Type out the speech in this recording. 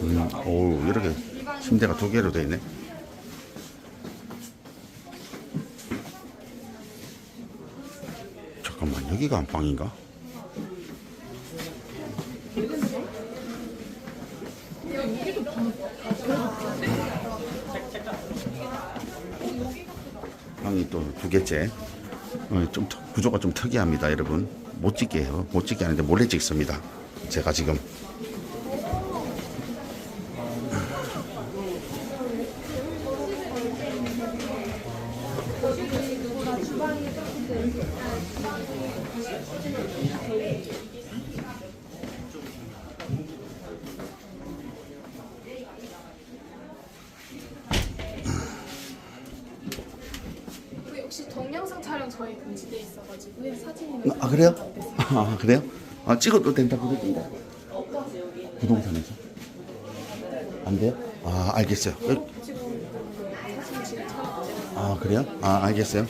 음, 오 이렇게 침대가 두 개로 되어 있네. 잠깐만 여기가 안방인가? 방이 또 두 개째. 어, 좀 구조가 좀 특이합니다, 여러분. 못 찍게 해요. 못 찍게 하는데 몰래 찍습니다. 제가 지금. 그 혹시 동영상 촬영 저희 금지돼 있어가지고요 사진이 아 그래요? 아 그래요? 아 찍어도 된다 그러던데. 부동산에서 안 돼요? 아 알겠어요. 아 그래요? 아 알겠어요.